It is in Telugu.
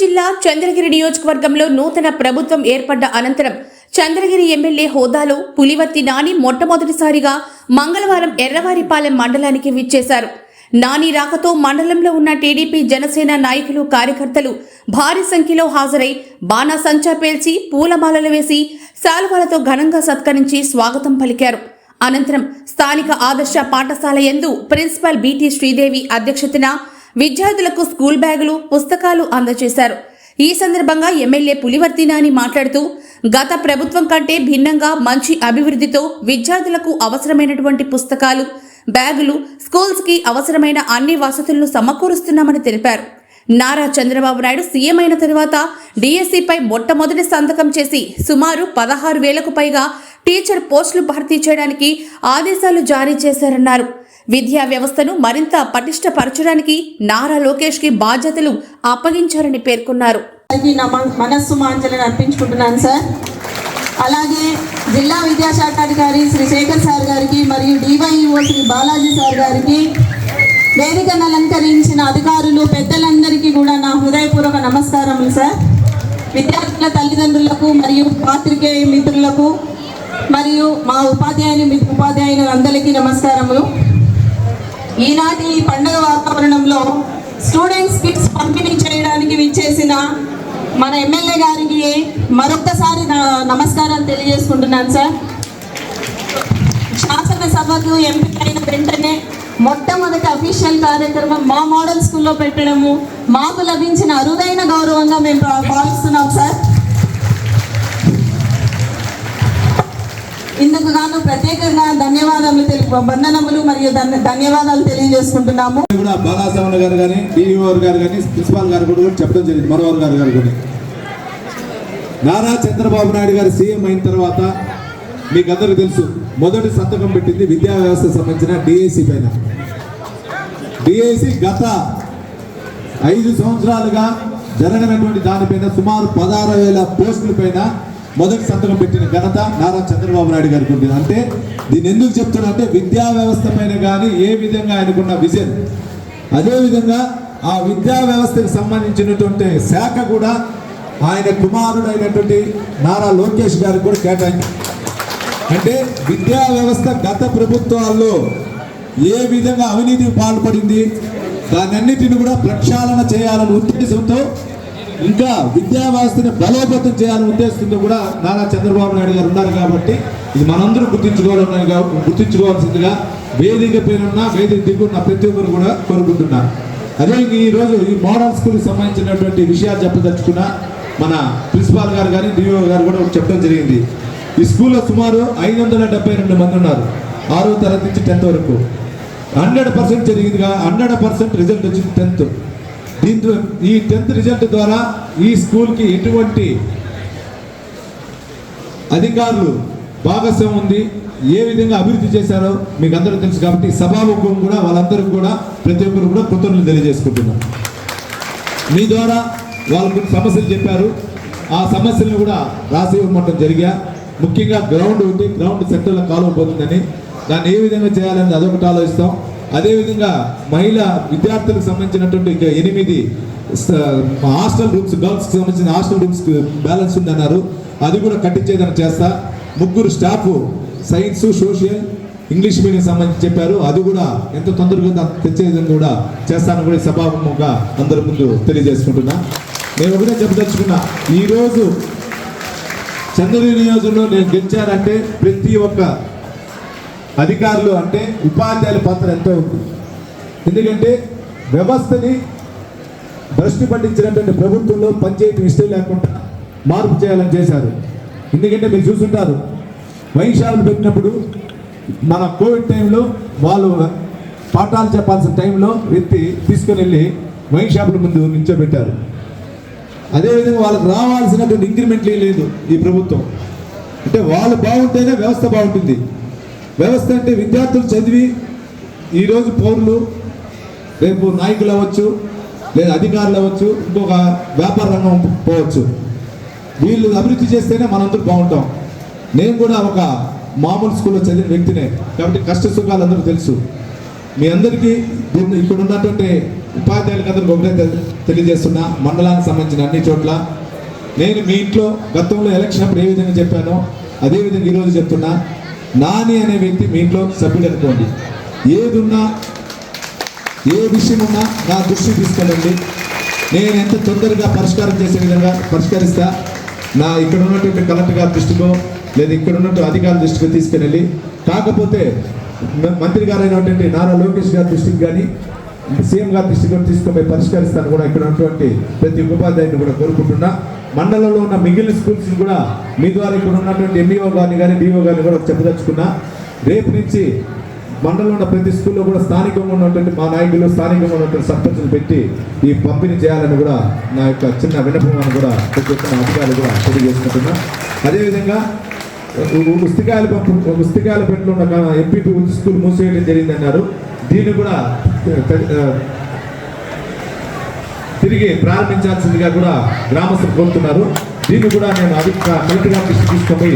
జిల్లా చంద్రగిరి నియోజకవర్గంలో నూతన ప్రభుత్వం ఏర్పడ్డ అనంతరం చంద్రగిరి ఎమ్మెల్యే హోదాలో పులివర్తి నాని మొట్టమొదటిసారిగా మంగళవారం ఎర్రవారిపాలెం మండలానికి విచ్చేశారు. నాని రాకతో మండలంలో ఉన్న టీడీపీ జనసేన నాయకులు కార్యకర్తలు భారీ సంఖ్యలో హాజరై బాణాసంచా పేల్చి పూలమాలలు వేసి శాలువాలతో ఘనంగా సత్కరించి స్వాగతం పలికారు. అనంతరం స్థానిక ఆదర్శ పాఠశాల యందు ప్రిన్సిపల్ బీటీ శ్రీదేవి అధ్యక్షతన విద్యార్థులకు స్కూల్ బ్యాగులు పుస్తకాలు అందజేశారు. ఈ సందర్భంగా ఎమ్మెల్యే పులివర్తి నాని మాట్లాడుతూ గత ప్రభుత్వం కంటే భిన్నంగా మంచి అభివృద్ధితో విద్యార్థులకు అవసరమైనటువంటి పుస్తకాలు బ్యాగులు స్కూల్స్కి అవసరమైన అన్ని వసతులను సమకూరుస్తున్నామని తెలిపారు. నారా చంద్రబాబు నాయుడు సీఎం అయిన తరువాత డిఎస్సిపై మొట్టమొదటి సంతకం చేసి సుమారు పదహారు వేలకు పైగా టీచర్ పోస్టులు భర్తీ చేయడానికి ఆదేశాలు జారీ చేశారన్నారు. విద్యా వ్యవస్థను మరింత పటిష్టపరచడానికి నారా లోకేష్కి బాధ్యతలు అప్పగించారని పేర్కొన్నారు. నా మన- మనస్సు మాంజలను అర్పించుకుంటున్నాను సార్. అలాగే జిల్లా విద్యాశాఖ అధికారి శ్రీ శేఖర్ సార్ గారికి మరియు డివైఓ శ్రీ బాలాజీ సార్ గారికి వేదికను అలంకరించిన అధికారులు పెద్దలందరికీ కూడా నా హృదయపూర్వక నమస్కారములు సార్. విద్యార్థుల తల్లిదండ్రులకు మరియు పాత్రికేయ మిత్రులకు మరియు మా ఉపాధ్యాయుని ఉపాధ్యాయుని అందరికీ నమస్కారములు. ఈనాటి ఈ పండుగ వాతావరణంలో స్టూడెంట్స్ కిట్స్ పంపిణీ చేయడానికి విచ్చేసిన మన ఎమ్మెల్యే గారికి మరొక్కసారి నమస్కారం నమస్కారాలు తెలియజేసుకుంటున్నాను సార్. శాసనసభకు అయిన వెంటనే మొట్టమొదటి అఫీషియల్ కార్యక్రమం మా మోడల్ స్కూల్లో పెట్టడము మాకు లభించిన అరుదైన గౌరవంగా మేము భావిస్తున్నాం సార్. ఇందుకు గాను ప్రత్యేకంగా ధన్యవాదాలు తెలుపు వందనములు మరియు ధన్యవాదాలు తెలియజేసుకుంటున్నాము. కూడా బాలాసవణ గారు కానీ డిఈఓ గారు కానీ ప్రిన్సిపాల్ గారు కూడా చెప్పడం జరిగింది. మనోహర్ గారు గారు కూడా. నారా చంద్రబాబు నాయుడు గారు సీఎం అయిన తర్వాత మీకు అందరికీ తెలుసు మొదటి సంతకం పెట్టింది విద్యా వ్యవస్థ సంబంధించిన డిఏసి పైన. డిఏసి గత ఐదు సంవత్సరాలుగా జరగనటువంటి దానిపైన సుమారు పదహారు వేల పోస్టుల పైన మొదటి సంతకం పెట్టిన ఘనత నారా చంద్రబాబు నాయుడు గారికి ఉంది అంటే దీన్ని ఎందుకు చెప్తున్నా అంటే విద్యా వ్యవస్థ పైన కానీ ఏ విధంగా ఆయనకున్న విజన్. అదేవిధంగా ఆ విద్యా వ్యవస్థకు సంబంధించినటువంటి శాఖ కూడా ఆయన కుమారుడైనటువంటి నారా లోకేష్ గారికి కూడా కేటాయింది అంటే విద్యా వ్యవస్థ గత ప్రభుత్వాల్లో ఏ విధంగా అవినీతికి పాల్పడింది దానన్నిటిని కూడా ప్రక్షాళన చేయాలనే ఉద్దేశంతో ఇంకా విద్యా వ్యవస్థని బలోపేతం చేయాలని ఉద్దేశంతో కూడా నారా చంద్రబాబు నాయుడు గారు ఉన్నారు కాబట్టి ఇది మనందరూ గుర్తించుకోవాలని గుర్తించుకోవాల్సిందిగా వేదిక పేరున్న వేదిక దిగున్న ప్రతి ఒక్కరు కూడా కోరుకుంటున్నారు. అదే ఈరోజు ఈ మోడల్ స్కూల్కి సంబంధించినటువంటి విషయాలు చెప్పదలుచుకున్న మన ప్రిన్సిపాల్ గారు కానీ డిఓ గారు కూడా చెప్పడం జరిగింది. ఈ స్కూల్లో సుమారు ఐదు వందల డెబ్బై రెండు మంది ఉన్నారు. ఆరో తరగతి నుంచి టెన్త్ వరకు. హండ్రెడ్ పర్సెంట్ జరిగిందిగా హండ్రెడ్ పర్సెంట్ రిజల్ట్ వచ్చింది టెన్త్. దీంతో ఈ టెన్త్ రిజల్ట్ ద్వారా ఈ స్కూల్కి ఎటువంటి అధికారులు భాగస్వామ్యం ఉంది ఏ విధంగా అభివృద్ధి చేశారో మీకు అందరూ తెలుసు కాబట్టి సభాముఖం కూడా వాళ్ళందరికీ కూడా ప్రతి ఒక్కరు కూడా కృతజ్ఞతలు తెలియజేసుకుంటున్నారు మీ ద్వారా వాళ్ళు సమస్యలు చెప్పారు. ఆ సమస్యలను కూడా రాసి ఇవ్వమంటం జరిగా. ముఖ్యంగా గ్రౌండ్ ఉంది గ్రౌండ్ సెక్టర్లో కాలువ పోతుందని. దాన్ని ఏ విధంగా చేయాలని అదొకటి ఆలోచిస్తాం. అదేవిధంగా మహిళా విద్యార్థులకు సంబంధించినటువంటి ఎనిమిది హాస్టల్ రూమ్స్ గర్ల్స్కి సంబంధించిన హాస్టల్ రూమ్స్ బ్యాలెన్స్ ఉందన్నారు. అది కూడా కట్టించేదని చేస్తా. ముగ్గురు staff science social English medium సంబంధించి చెప్పారు. అది కూడా ఎంత తొందరగా తెచ్చే విధంగా తెచ్చేదని కూడా చేస్తాను కూడా ఈ సభాముఖంగా అందరి ముందు తెలియజేసుకుంటున్నా. నేను ఒకటే చెప్పదలుచుకున్నా. ఈరోజు చంద్రుడి నియోజకంలో నేను గెలిచానంటే ప్రతి ఒక్క అధికారులు అంటే ఉపాధ్యాయుల పాత్ర ఎంతో ఉంది. ఎందుకంటే వ్యవస్థని దృష్టి పట్టించినటువంటి ప్రభుత్వంలో పంచాయతీ ఇష్టం లేకుండా మార్పు చేయాలని చేశారు. ఎందుకంటే మీరు చూస్తుంటారు వైన్ పెట్టినప్పుడు మన కోవిడ్ టైంలో వాళ్ళు పాఠాలు చెప్పాల్సిన టైంలో వ్యక్తి తీసుకుని వెళ్ళి వైన్ షాపుల ముందు నిల్చోబెట్టారు. అదేవిధంగా వాళ్ళకి రావాల్సినటువంటి ఇంక్రిమెంట్లు లేదు ఈ ప్రభుత్వం. అంటే వాళ్ళు బాగుంటేనే వ్యవస్థ బాగుంటుంది. వ్యవస్థ అంటే విద్యార్థులు చదివి ఈరోజు పౌరులు రేపు నాయకులు అవ్వచ్చు లేదా అధికారులు అవ్వచ్చు ఇంకొక వ్యాపార రంగం పోవచ్చు. వీళ్ళు అభివృద్ధి చేస్తేనే మనందరూ బాగుంటాం. నేను కూడా ఒక మామూలు స్కూల్లో చదివిన వ్యక్తినే. కాబట్టి కష్ట సుఖాలు అందరూ తెలుసు. మీ అందరికీ దీన్ని ఇక్కడ ఉన్నటువంటి ఉపాధ్యాయులకు అందరికి ఒకటే తెలియజేస్తున్నా. మండలానికి సంబంధించిన అన్ని చోట్ల. నేను మీ ఇంట్లో గతంలో ఎలక్షన్ అప్పుడు ఏ విధంగా చెప్పానో అదేవిధంగా ఈరోజు చెప్తున్నా. నాని అనే వ్యక్తి మీ ఇంట్లో సభ్యుడు అనుకోండి. ఏదున్నా ఏ విషయం ఉన్నా నా దృష్టి తీసుకెళ్ళండి. నేను ఎంత తొందరగా పరిష్కారం చేసే విధంగా పరిష్కరిస్తా నా ఇక్కడ ఉన్నటువంటి కలెక్టర్ గారి దృష్టికో లేదా ఇక్కడ ఉన్నటువంటి అధికారుల దృష్టికో తీసుకెళ్ళి. కాకపోతే మంత్రి గారు అయినటువంటి నారా లోకేష్ గారి దృష్టికి కానీ సీఎం గారి దృష్టికి కూడా తీసుకొని పరిష్కరిస్తాను కూడా ఇక్కడ ఉన్నటువంటి ప్రతి ఉపాధ్యాయుని కూడా కోరుకుంటున్నా. మండలంలో ఉన్న మిగిలిన స్కూల్స్ కూడా మీ ద్వారా ఇక్కడ ఉన్నటువంటి ఎంఈఓ గారిని కానీ డిఓ గారిని కూడా చెప్పదలుచుకున్నా. రేపు నుంచి మండలంలో ఉన్న ప్రతి స్కూల్లో కూడా స్థానికంగా ఉన్నటువంటి మా నాయకులు స్థానికంగా ఉన్నటువంటి సర్పంచులు పెట్టి ఈ పంపిణీ చేయాలని కూడా నా యొక్క చిన్న విన్నపమాన్ని కూడా ప్రతి అధికారులు కూడా తెలియజేసుకుంటున్నా. అదేవిధంగా ఉస్తికాయల పంపు ఉస్తికాయల పెట్టులో ఉన్న ఎంపీపీ స్కూల్ మూసేయడం జరిగిందన్నారు. దీన్ని కూడా తిరిగి ప్రారంభించాల్సిందిగా కూడా గ్రామస్తులు కోరుతున్నారు. దీన్ని కూడా నేను అధిక కలెక్టర్ గారి దృష్టికి తీసుకొని